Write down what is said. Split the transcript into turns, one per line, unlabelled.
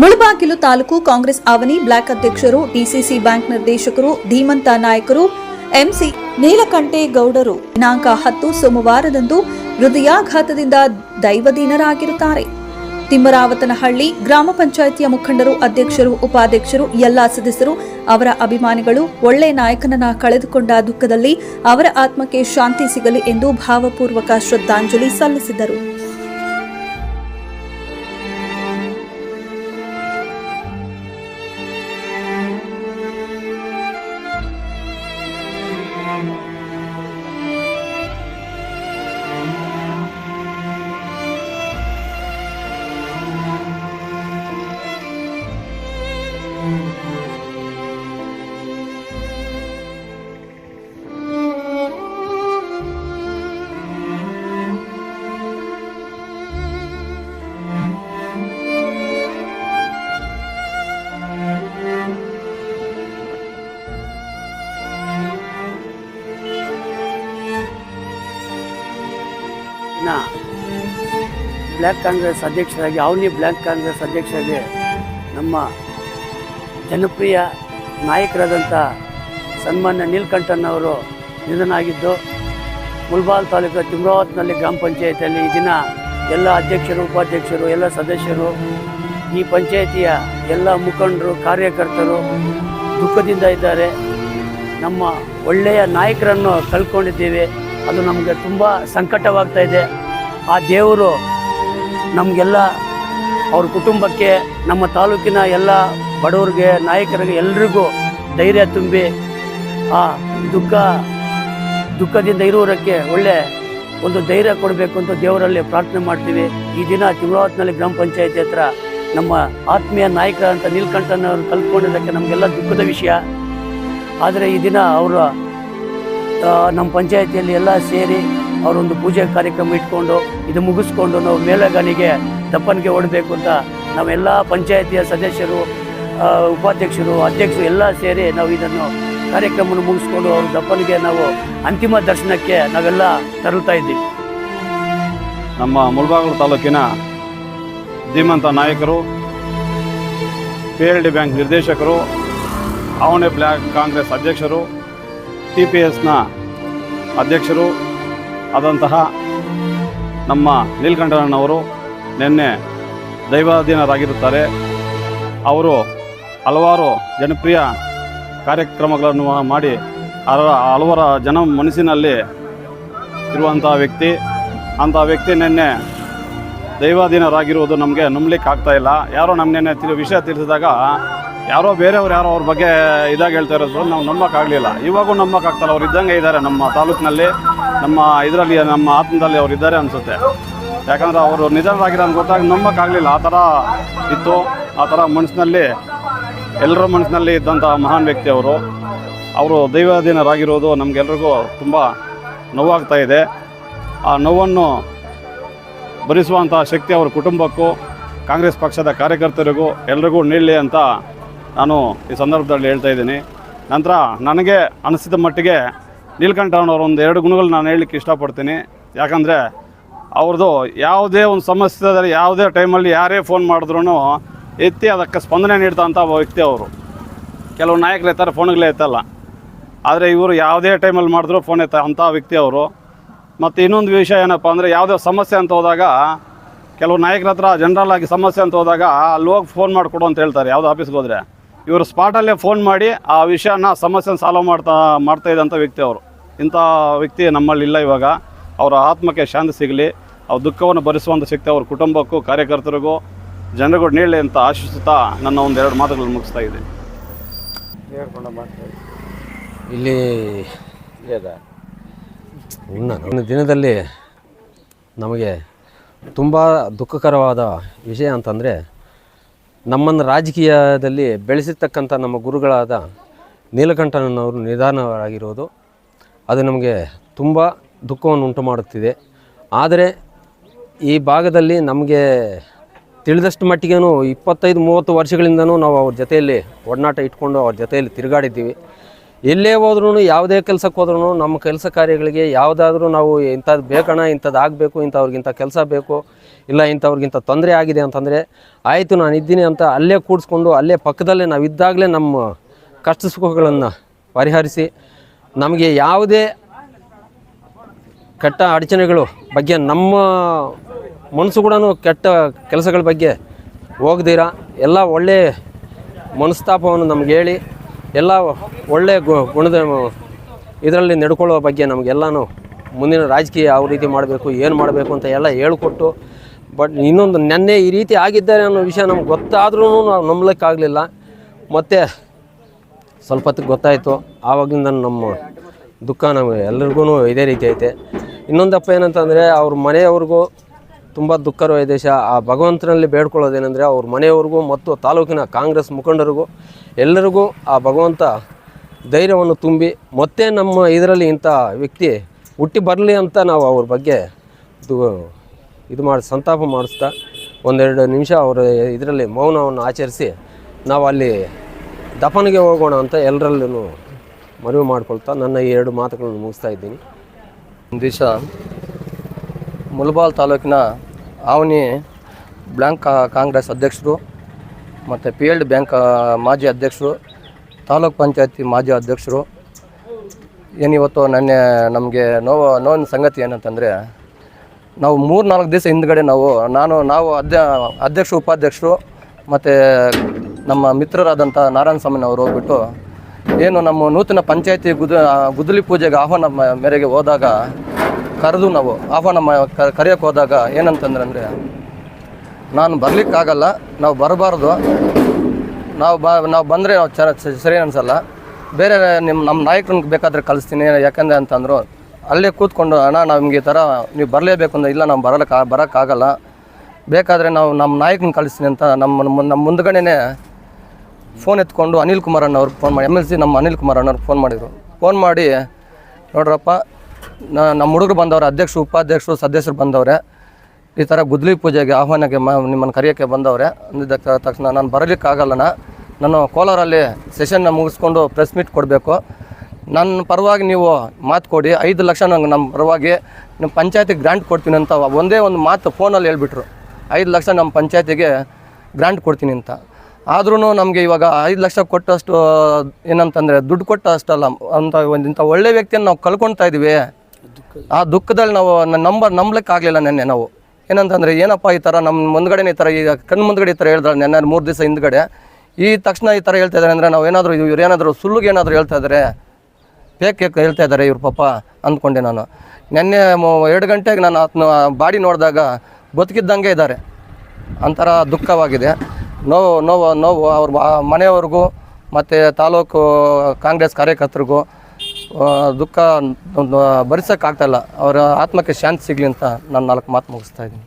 Mulbagal taluk Congress Avani block ಅಧ್ಯಕ್ಷರು, DCC bank ನಿರ್ದೇಶಕರು, ಧೀಮಂತ ನಾಯಕರು, ಎಂಸಿ ನೀಲಕಂಠೇಗೌಡರು ದಿನಾಂಕ ಹತ್ತು, ಸೋಮವಾರದಂದು ಹೃದಯಾಘಾತದಿಂದ ದೈವದೀನರಾಗಿರುತ್ತಾರೆ ತಿಮ್ಮರಾವತನಹಳ್ಳಿ ಗ್ರಾಮ ಪಂಚಾಯಿತಿಯ ಮುಖಂಡರು, ಅಧ್ಯಕ್ಷರು, ಉಪಾಧ್ಯಕ್ಷರು, ಎಲ್ಲಾ ಸದಸ್ಯರು ಅವರ ಅಭಿಮಾನಿಗಳು ಒಳ್ಳೆ ನಾಯಕನನ್ನ ಕಳೆದುಕೊಂಡ ದುಃಖದಲ್ಲಿ ಅವರ ಆತ್ಮಕ್ಕೆ ಶಾಂತಿ ಸಿಗಲಿ ಎಂದು ಭಾವಪೂರ್ವಕ ಶ್ರದ್ಧಾಂಜಲಿ ಸಲ್ಲಿಸಿದರು.
ಬ್ಲ್ಯಾಕ್ ಕಾಂಗ್ರೆಸ್ ಅಧ್ಯಕ್ಷರಾಗಿ ಅವನಿ ಬ್ಲ್ಯಾಕ್ ಕಾಂಗ್ರೆಸ್ ಅಧ್ಯಕ್ಷರಾಗಿ ನಮ್ಮ ಜನಪ್ರಿಯ ನಾಯಕರಾದಂಥ ಸನ್ಮಾನ್ಯ ನೀಲ್ಕಂಠನ್ ಅವರು ನಿಧನ ಆಗಿದ್ದು ಮುಲ್ಬಾಲ್ ತಾಲೂಕು ತಿಮ್ರಾವತ್ನಲ್ಲಿ ಗ್ರಾಮ ಪಂಚಾಯತಿಯಲ್ಲಿ ಈ ದಿನ ಎಲ್ಲ ಅಧ್ಯಕ್ಷರು, ಉಪಾಧ್ಯಕ್ಷರು, ಎಲ್ಲ ಸದಸ್ಯರು, ಈ ಪಂಚಾಯಿತಿಯ ಎಲ್ಲ ಮುಖಂಡರು, ಕಾರ್ಯಕರ್ತರು ದುಃಖದಿಂದ ಇದ್ದಾರೆ. ನಮ್ಮ ಒಳ್ಳೆಯ ನಾಯಕರನ್ನು ಕಳ್ಕೊಂಡಿದ್ದೀವಿ. ಅದು ನಮಗೆ ತುಂಬ ಸಂಕಟವಾಗ್ತಾ ಇದೆ. ಆ ದೇವರು ನಮಗೆಲ್ಲ ಅವ್ರ ಕುಟುಂಬಕ್ಕೆ, ನಮ್ಮ ತಾಲೂಕಿನ ಎಲ್ಲ ಬಡವರಿಗೆ, ನಾಯಕರಿಗೆ ಎಲ್ರಿಗೂ ಧೈರ್ಯ ತುಂಬಿ, ಆ ದುಃಖ, ದುಃಖದಿಂದ ಇರುವುದಕ್ಕೆ ಒಳ್ಳೆ ಒಂದು ಧೈರ್ಯ ಕೊಡಬೇಕು ಅಂತ ದೇವರಲ್ಲಿ ಪ್ರಾರ್ಥನೆ ಮಾಡ್ತೀವಿ. ಈ ದಿನ ತಿಮ್ರಾವತ್ನಲ್ಲಿ ಗ್ರಾಮ ಪಂಚಾಯತಿ ಹತ್ರ ನಮ್ಮ ಆತ್ಮೀಯ ನಾಯಕ ಅಂತ ನೀಲ್ಕಂಠನವರು ಕಲ್ತ್ಕೊಂಡಿದ್ದಕ್ಕೆ ನಮಗೆಲ್ಲ ದುಃಖದ ವಿಷಯ. ಆದರೆ ಈ ದಿನ ಅವರು ನಮ್ಮ ಪಂಚಾಯತಿಯಲ್ಲಿ ಎಲ್ಲ ಸೇರಿ ಅವರೊಂದು ಪೂಜೆ ಕಾರ್ಯಕ್ರಮ ಇಟ್ಕೊಂಡು ಇದು ಮುಗಿಸ್ಕೊಂಡು ನಾವು ಮೇಲಗಾನಿಗೆ ದಪ್ಪನಿಗೆ ಓಡಬೇಕು ಅಂತ ನಾವೆಲ್ಲ ಪಂಚಾಯತಿಯ ಸದಸ್ಯರು ಉಪಾಧ್ಯಕ್ಷರು, ಅಧ್ಯಕ್ಷರು ಎಲ್ಲ ಸೇರಿ ನಾವು ಇದನ್ನು ಕಾರ್ಯಕ್ರಮವನ್ನು ಮುಗಿಸ್ಕೊಂಡು ಅವ್ರ ದಪ್ಪನಿಗೆ ನಾವು ಅಂತಿಮ ದರ್ಶನಕ್ಕೆ ನಾವೆಲ್ಲ ತರುತ್ತಾ ಇದ್ದೀವಿ.
ನಮ್ಮ ಮುಳಬಾಗಿಲು ತಾಲೂಕಿನ ಧೀಮಂತ ನಾಯಕರು, ಪಿ ಎಲ್ ಡಿ ಬ್ಯಾಂಕ್ ನಿರ್ದೇಶಕರು ಅವನೇ ಬ್ಲಾಕ್ ಕಾಂಗ್ರೆಸ್ ಅಧ್ಯಕ್ಷರು, ಟಿ ಪಿ ಎಸ್ನ ಅಧ್ಯಕ್ಷರು ಆದಂತಹ ನಮ್ಮ ನೀಲಕಂಠನವರು ನಿನ್ನೆ ದೈವಾಧೀನರಾಗಿರುತ್ತಾರೆ. ಅವರು ಹಲವಾರು ಜನಪ್ರಿಯ ಕಾರ್ಯಕ್ರಮಗಳನ್ನು ಮಾಡಿ ಹಲ ಹಲವರ ಜನ ಮನಸ್ಸಿನಲ್ಲಿ ಇರುವಂತಹ ವ್ಯಕ್ತಿ. ಅಂಥ ವ್ಯಕ್ತಿ ನಿನ್ನೆ ದೈವಾಧೀನರಾಗಿರುವುದು ನಮಗೆ ನಂಬಲಿಕ್ಕೆ ಆಗ್ತಾ ಇಲ್ಲ. ಯಾರೋ ನಮ್ಮನ್ನೇ ತಿಳಿ ವಿಷಯ ತಿಳಿಸಿದಾಗ ಯಾರೋ ಬೇರೆಯವ್ರು ಯಾರೋ ಅವ್ರ ಬಗ್ಗೆ ಇದಾಗಿ ಹೇಳ್ತಾ ಇರೋದು ನಾವು ನಂಬಕ್ಕಾಗಲಿಲ್ಲ. ಇವಾಗೂ ನಂಬೋಕ್ಕಾಗ್ತಲ್ಲ, ಅವ್ರು ಇದ್ದಂಗೆ ಇದ್ದಾರೆ ನಮ್ಮ ತಾಲೂಕಿನಲ್ಲಿ. ನಮ್ಮ ಇದರಲ್ಲಿ, ನಮ್ಮ ಆತ್ಮದಲ್ಲಿ ಅವ್ರು ಇದ್ದಾರೆ ಅನಿಸುತ್ತೆ. ಯಾಕಂದರೆ ಅವರು ನಿಧನರಾಗಿರೋ ಗೊತ್ತಾಗ ನಂಬೋಕ್ಕಾಗಲಿಲ್ಲ. ಆ ಥರ ಇತ್ತು. ಆ ಥರ ಮನಸ್ಸಿನಲ್ಲಿ, ಎಲ್ಲರ ಮನಸ್ಸಿನಲ್ಲಿ ಇದ್ದಂಥ ಮಹಾನ್ ವ್ಯಕ್ತಿ ಅವರು. ಅವರು ದೈವಾಧೀನರಾಗಿರೋದು ನಮಗೆಲ್ರಿಗೂ ತುಂಬ ನೋವಾಗ್ತಾ ಇದೆ. ಆ ನೋವನ್ನು ಭರಿಸುವಂಥ ಶಕ್ತಿ ಅವರ ಕುಟುಂಬಕ್ಕೂ, ಕಾಂಗ್ರೆಸ್ ಪಕ್ಷದ ಕಾರ್ಯಕರ್ತರಿಗೂ ಎಲ್ರಿಗೂ ನೀಡಲಿ ಅಂತ ನಾನು ಈ ಸಂದರ್ಭದಲ್ಲಿ ಹೇಳ್ತಾ ಇದ್ದೀನಿ. ನಂತರ ನನಗೆ ಅನಿಸಿದ ಮಟ್ಟಿಗೆ ನೀಲಕಂಠನವ್ರ ಒಂದು ಎರಡು ಗುಣಗಳು ನಾನು ಹೇಳಲಿಕ್ಕೆ ಇಷ್ಟಪಡ್ತೀನಿ. ಯಾಕಂದರೆ ಅವ್ರದ್ದು ಯಾವುದೇ ಒಂದು ಸಮಸ್ಯೆ ಇದ್ದರೆ ಯಾವುದೇ ಟೈಮಲ್ಲಿ ಯಾರೇ ಫೋನ್ ಮಾಡಿದ್ರೂ ಎತ್ತಿ ಅದಕ್ಕೆ ಸ್ಪಂದನೆ ನೀಡ್ತಂಥ ವ್ಯಕ್ತಿ ಅವರು. ಕೆಲವು ನಾಯಕರು ಎತ್ತಾರೆ, ಫೋನ್ಗಳೇ ಎತ್ತಲ್ಲ. ಆದರೆ ಇವರು ಯಾವುದೇ ಟೈಮಲ್ಲಿ ಮಾಡಿದ್ರು ಫೋನ್ ಎತ್ತ ಅಂಥ ವ್ಯಕ್ತಿ ಅವರು. ಮತ್ತು ಇನ್ನೊಂದು ವಿಷಯ ಏನಪ್ಪ ಅಂದರೆ ಯಾವುದೇ ಸಮಸ್ಯೆ ಅಂತ ಹೋದಾಗ ಕೆಲವು ನಾಯಕರ ಹತ್ರ ಜನರಲ್ ಆಗಿ ಸಮಸ್ಯೆ ಅಂತ ಹೋದಾಗ ಅಲ್ಲಿ ಹೋಗಿ ಫೋನ್ ಮಾಡಿಕೊಡು ಅಂತ ಹೇಳ್ತಾರೆ ಯಾವುದೋ ಆಫೀಸ್ಗೆ ಹೋದರೆ. ಇವರು ಸ್ಪಾಟಲ್ಲೇ ಫೋನ್ ಮಾಡಿ ಆ ವಿಷಯನ ಸಮಸ್ಯೆನ ಸಾಲ್ವ್ ಮಾಡ್ತಾ ಮಾಡ್ತಾ ಇದ್ದಂಥ ವ್ಯಕ್ತಿ ಅವರು. ಇಂಥ ವ್ಯಕ್ತಿ ನಮ್ಮಲ್ಲಿ ಇಲ್ಲ ಇವಾಗ. ಅವರ ಆತ್ಮಕ್ಕೆ ಶಾಂತಿ ಸಿಗಲಿ ಅವ್ರ ದುಃಖವನ್ನು ಭರಿಸುವಂಥ ಶಕ್ತಿ ಅವ್ರ ಕುಟುಂಬಕ್ಕೂ ಕಾರ್ಯಕರ್ತರಿಗೂ ಜನರಿಗೂ ನೀಡಲಿ ಅಂತ ಆಶಿಸುತ್ತಾ ನನ್ನ ಒಂದು ಎರಡು ಮಾತುಗಳನ್ನು ಮುಗಿಸ್ತಾ ಇದ್ದೀನಿ.
ಇಲ್ಲಿ ಒಂದು ದಿನದಲ್ಲಿ ನಮಗೆ ತುಂಬ ದುಃಖಕರವಾದ ವಿಷಯ ಅಂತಂದರೆ ನಮ್ಮನ್ನು ರಾಜಕೀಯದಲ್ಲಿ ಬೆಳೆಸಿರ್ತಕ್ಕಂಥ ನಮ್ಮ ಗುರುಗಳಾದ ನೀಲಕಂಠನವರು ನಿಧಾನವರಾಗಿರೋದು ಅದು ನಮಗೆ ತುಂಬ ದುಃಖವನ್ನು ಉಂಟು ಮಾಡುತ್ತಿದೆ. ಆದರೆ ಈ ಭಾಗದಲ್ಲಿ ನಮಗೆ ತಿಳಿದಷ್ಟು ಮಟ್ಟಿಗೆ ಇಪ್ಪತ್ತೈದು, ಮೂವತ್ತು ವರ್ಷಗಳಿಂದನೂ ನಾವು ಅವ್ರ ಜೊತೆಯಲ್ಲಿ ಒಡನಾಟ ಇಟ್ಕೊಂಡು ಅವ್ರ ಜೊತೆಯಲ್ಲಿ ತಿರುಗಾಡಿದ್ದೀವಿ. ಎಲ್ಲೇ ಹೋದ್ರೂ ಯಾವುದೇ ಕೆಲಸಕ್ಕೆ ಹೋದ್ರೂ ನಮ್ಮ ಕೆಲಸ ಕಾರ್ಯಗಳಿಗೆ ಯಾವುದಾದ್ರೂ ನಾವು ಇಂಥದ್ದು ಬೇಕಣ ಇಂಥದ್ದು ಆಗಬೇಕು, ಇಂಥವ್ರಿಗಿಂತ ಕೆಲಸ ಬೇಕು, ಇಲ್ಲ ಇಂಥವ್ರಿಗಿಂತ ತೊಂದರೆ ಆಗಿದೆ ಅಂತಂದರೆ ಆಯಿತು, ನಾನು ಇದ್ದೀನಿ ಅಂತ ಅಲ್ಲೇ ಕೂಡಿಸ್ಕೊಂಡು ಅಲ್ಲೇ ಪಕ್ಕದಲ್ಲೇ ನಾವು ಇದ್ದಾಗಲೇ ನಮ್ಮ ಕಷ್ಟ ಸುಖಗಳನ್ನು ಪರಿಹರಿಸಿ ನಮಗೆ ಯಾವುದೇ ಕೆಟ್ಟ ಅಡಚಣೆಗಳು ಬಗ್ಗೆ ನಮ್ಮ ಮನಸ್ಸು ಕೂಡ ಕೆಟ್ಟ ಕೆಲಸಗಳ ಬಗ್ಗೆ ಹೋಗ್ದಿರ, ಎಲ್ಲ ಒಳ್ಳೆಯ ಮನಸ್ತಾಪವನ್ನು ನಮ್ಗೆ ಹೇಳಿ. ಎಲ್ಲ ಒಳ್ಳೆ ಗು- ಗುಣದ, ಇದರಲ್ಲಿ ನಡ್ಕೊಳ್ಳೋ ಬಗ್ಗೆ ನಮಗೆಲ್ಲನೂ ಮುಂದಿನ ರಾಜಕೀಯ ಯಾವ ರೀತಿ ಮಾಡಬೇಕು, ಏನು ಮಾಡಬೇಕು ಅಂತ ಎಲ್ಲ ಹೇಳ್ಕೊಟ್ಟು, ಬಟ್ ಇನ್ನೊಂದು ನೆನ್ನೆ ಈ ರೀತಿ ಆಗಿದ್ದಾರೆ ಅನ್ನೋ ವಿಷಯ ನಮ್ಗೆ ಗೊತ್ತಾದ್ರೂ ನಾವು ನಂಬಲಿಕ್ಕಾಗಲಿಲ್ಲ. ಮತ್ತು ಸ್ವಲ್ಪ ಹೊತ್ತಿಗೆ ಗೊತ್ತಾಯಿತು. ಆವಾಗಿಂದ ನಮ್ಮ ದುಃಖ ನಮಗೆ ಎಲ್ರಿಗೂ ಇದೇ ರೀತಿ ಐತೆ. ಇನ್ನೊಂದಪ್ಪ ಏನಂತಂದರೆ, ಅವ್ರ ಮನೆಯವ್ರಿಗೂ ತುಂಬ ದುಃಖರೋ ದೇಶ. ಆ ಭಗವಂತನಲ್ಲಿ ಬೇಡ್ಕೊಳ್ಳೋದೇನೆಂದರೆ ಅವ್ರ ಮನೆಯವ್ರಿಗೂ ಮತ್ತು ತಾಲೂಕಿನ ಕಾಂಗ್ರೆಸ್ ಮುಖಂಡರಿಗೂ ಎಲ್ಲರಿಗೂ ಆ ಭಗವಂತ ಧೈರ್ಯವನ್ನು ತುಂಬಿ ಮತ್ತೆ ನಮ್ಮ ಇದರಲ್ಲಿ ಇಂಥ ವ್ಯಕ್ತಿ ಹುಟ್ಟಿ ಬರಲಿ ಅಂತ ನಾವು ಅವ್ರ ಬಗ್ಗೆ ಇದು ಮಾಡಿ ಸಂತಾಪ ಮಾಡಿಸ್ತಾ ಒಂದೆರಡು ನಿಮಿಷ ಅವರ ಇದರಲ್ಲಿ ಮೌನವನ್ನು ಆಚರಿಸಿ ನಾವು ಅಲ್ಲಿ ದಫನಿಗೆ ಹೋಗೋಣ ಅಂತ ಎಲ್ಲರಲ್ಲೂ ಮನವಿ ಮಾಡ್ಕೊಳ್ತಾ ನನ್ನ ಈ ಎರಡು ಮಾತುಗಳನ್ನು ಮುಗಿಸ್ತಾ ಇದ್ದೀನಿ.
ಒಂದು ದಿವಸ ಮುಲ್ಬಾಲ್ ತಾಲೂಕಿನ ಆವನಿ ಬ್ಲಾಂಕ್ ಕಾಂಗ್ರೆಸ್ ಅಧ್ಯಕ್ಷರು ಮತ್ತು ಪಿ ಎಲ್ ಡಿ ಬ್ಯಾಂಕ್ ಮಾಜಿ ಅಧ್ಯಕ್ಷರು, ತಾಲೂಕ್ ಪಂಚಾಯತಿ ಮಾಜಿ ಅಧ್ಯಕ್ಷರು. ಏನಿವತ್ತು ನೆನ್ನೆ ನಮಗೆ ನೋವು, ನೋವಿನ ಸಂಗತಿ ಏನಂತಂದರೆ, ನಾವು ಮೂರು ನಾಲ್ಕು ದಿವಸ ಹಿಂದ್ಗಡೆ ನಾವು, ನಾನು, ನಾವು ಅಧ್ಯ ಅಧ್ಯಕ್ಷ, ಉಪಾಧ್ಯಕ್ಷರು ಮತ್ತು ನಮ್ಮ ಮಿತ್ರರಾದಂಥ ನಾರಾಯಣ ಸ್ವಾಮಿನವರು ಹೋಗ್ಬಿಟ್ಟು, ಏನು ನಮ್ಮ ನೂತನ ಪಂಚಾಯತಿ ಗುದ ಗುದಲಿ ಪೂಜೆಗೆ ಆಹ್ವಾನ ಮೇರೆಗೆ ಹೋದಾಗ ಕರೆದು ನಾವು ಆಹ್ವಾನ ನಮ್ಮ ಕರೆಯೋಕೆ ಹೋದಾಗ ಏನಂತಂದ್ರೆ ಅಂದರೆ, ನಾನು ಬರಲಿಕ್ಕಾಗಲ್ಲ, ನಾವು ಬರಬಾರ್ದು, ನಾವು ಬ, ನಾವು ಬಂದರೆ ನಾವು ಚ ಸರಿ ಅನಿಸಲ್ಲ. ಬೇರೆ ನಿಮ್ಮ ನಮ್ಮ ನಾಯಕರನ್ನ ಬೇಕಾದರೆ ಕಳಿಸ್ತೀನಿ, ಯಾಕಂದರೆ ಅಂತಂದರು, ಅಲ್ಲೇ ಕೂತ್ಕೊಂಡು, ಅಣ್ಣ ನಮಗೆ ಈ ಥರ ನೀವು ಬರಲೇಬೇಕು ಅಂದ್ರೆ ಇಲ್ಲ, ನಾವು ಬರಲಿಕ್ಕೆ, ಬರೋಕ್ಕಾಗಲ್ಲ. ಬೇಕಾದರೆ ನಾವು ನಮ್ಮ ನಾಯಕನ ಕಳಿಸ್ತೀನಿ ಅಂತ ನಮ್ಮ ನಮ್ಮ ಮುಂದ್ಗಡೆನೇ ಫೋನ್ ಎತ್ಕೊಂಡು ಅನಿಲ್ ಕುಮಾರ್ ಅಣ್ಣವ್ರಿಗೆ ಫೋನ್ ಮಾಡಿ ಎಂ ಎಲ್ ಸಿ ನಮ್ಮ ಅನಿಲ್ ಕುಮಾರ್ ಅಣ್ಣವ್ರಿಗೆ ಫೋನ್ ಮಾಡಿದರು. ಫೋನ್ ಮಾಡಿ, ನೋಡ್ರಪ್ಪ ನಮ್ಮ ಹುಡುಗರು ಬಂದವ್ರೆ, ಅಧ್ಯಕ್ಷರು, ಉಪಾಧ್ಯಕ್ಷರು, ಸದಸ್ಯರು ಬಂದವ್ರೆ. ಈ ಥರ ಗುದ್ಲಿ ಪೂಜೆಗೆ ಆಹ್ವಾನಕ್ಕೆ ಮ, ನಿಮ್ಮನ್ನು ಕರೆಯೋಕ್ಕೆ ಬಂದವ್ರೆ. ಅಂದಿದ್ದ ತಕ್ಷಣ ನಾನು ಬರಲಿಕ್ಕಾಗಲ್ಲನ ನಾನು ಕೋಲಾರಲ್ಲಿ ಸೆಷನ್ನ ಮುಗಿಸ್ಕೊಂಡು ಪ್ರೆಸ್ ಮೀಟ್ ಕೊಡಬೇಕು. ನನ್ನ ಪರವಾಗಿ ನೀವು ಮಾತು ಕೊಡಿ, ಐದು ಲಕ್ಷ ನಂಗೆ ನಮ್ಮ ಪರವಾಗಿ ನಿಮ್ಮ ಪಂಚಾಯತಿಗೆ ಗ್ರಾಂಟ್ ಕೊಡ್ತೀನಿ ಅಂತ ಒಂದೇ ಒಂದು ಮಾತು ಫೋನಲ್ಲಿ ಹೇಳ್ಬಿಟ್ರು. ಐದು ಲಕ್ಷ ನಮ್ಮ ಪಂಚಾಯತಿಗೆ ಗ್ರಾಂಟ್ ಕೊಡ್ತೀನಿ ಅಂತ. ಆದ್ರೂ ನಮಗೆ ಇವಾಗ ಐದು ಲಕ್ಷ ಕೊಟ್ಟಷ್ಟು ಏನಂತಂದರೆ ದುಡ್ಡು ಕೊಟ್ಟ ಅಷ್ಟಲ್ಲ ಅಂತ ಒಂದು ಇಂಥ ಒಳ್ಳೆ ವ್ಯಕ್ತಿಯನ್ನು ನಾವು ಕಳ್ಕೊಳ್ತಾ ಇದ್ದೀವಿ ಆ ದುಃಖದಲ್ಲಿ ನಾವು ನಂಬರ್ ನಂಬಲಿಕ್ಕಾಗಲಿಲ್ಲ ನೆನ್ನೆ ನಾವು. ಏನಂತಂದರೆ, ಏನಪ್ಪ ಈ ಥರ ನಮ್ಮ ಮುಂದ್ಗಡೆನೇ ಈ ಥರ ಈಗ ಕಣ್ಣು ಮುಂದ್ಗಡೆ ಈ ಥರ ಹೇಳಿದ್ರೆ ನೆನ್ನೆ ಮೂರು ದಿವಸ ಹಿಂದ್ಗಡೆ. ಈ ತಕ್ಷಣ ಈ ಥರ ಹೇಳ್ತಾ ಇದ್ದಾರೆ ಅಂದರೆ ನಾವು ಏನಾದರೂ ಇವ್ರು ಏನಾದರೂ ಸುಳ್ಳುಗೆ ಏನಾದರೂ ಹೇಳ್ತಾ ಇದ್ದಾರೆ ಫೇಕ್ ಹೇಳ್ತಾ ಇದ್ದಾರೆ ಇವ್ರ ಪಾಪ ಅಂದ್ಕೊಂಡೆ ನಾನು. ನಿನ್ನೆ ಎರಡು ಗಂಟೆಗೆ ನಾನು ಆತನ ಬಾಡಿ ನೋಡಿದಾಗ ಬದುಕಿದ್ದಂಗೆ ಇದ್ದಾರೆ. ಒಂಥರ ದುಃಖವಾಗಿದೆ. ನೋವು ನೋವು ನೋವು ಅವ್ರ ಮನೆಯವ್ರಿಗೂ ಮತ್ತು ತಾಲೂಕು ಕಾಂಗ್ರೆಸ್ ಕಾರ್ಯಕರ್ತರಿಗೂ ದುಃಖ ಭರಿಸೋಕ್ಕಾಗ್ತಾಯಿಲ್ಲ ಅವರ ಆತ್ಮಕ್ಕೆ ಶಾಂತಿ ಸಿಗಲಿ ಅಂತ ನಾನು ನಾಲ್ಕು ಮಾತು ಮುಗಿಸ್ತಾ ಇದ್ದೀನಿ.